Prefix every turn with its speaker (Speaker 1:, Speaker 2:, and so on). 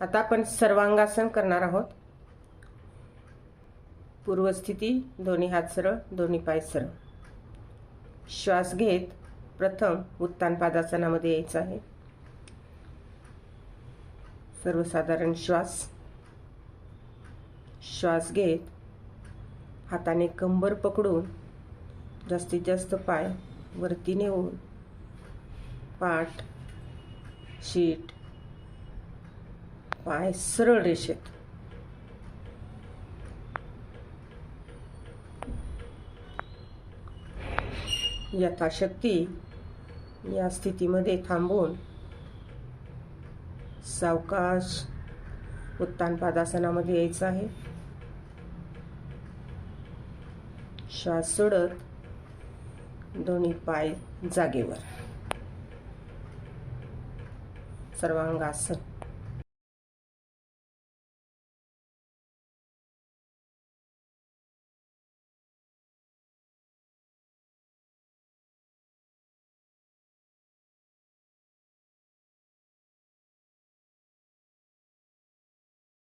Speaker 1: आता आपण सर्वांगासन करणार आहोत. पूर्वस्थिती दोन्ही हात सरळ दोन्ही पाय सरळ. श्वास घेत प्रथम उत्तान पादासनामध्ये यायचं आहे. सर्वसाधारण श्वास. श्वास घेत हाताने कंबर पकडून जास्तीत जास्त पाय वरती नेऊन पाठ शीट पाय सरळ रेषेत. यथाशक्ती या स्थितीमध्ये थांबून सावकाश उत्तान पादासनामध्ये यायचं आहे. श्वास सोडत दोन्ही पाय जागेवर. सर्वांगासन.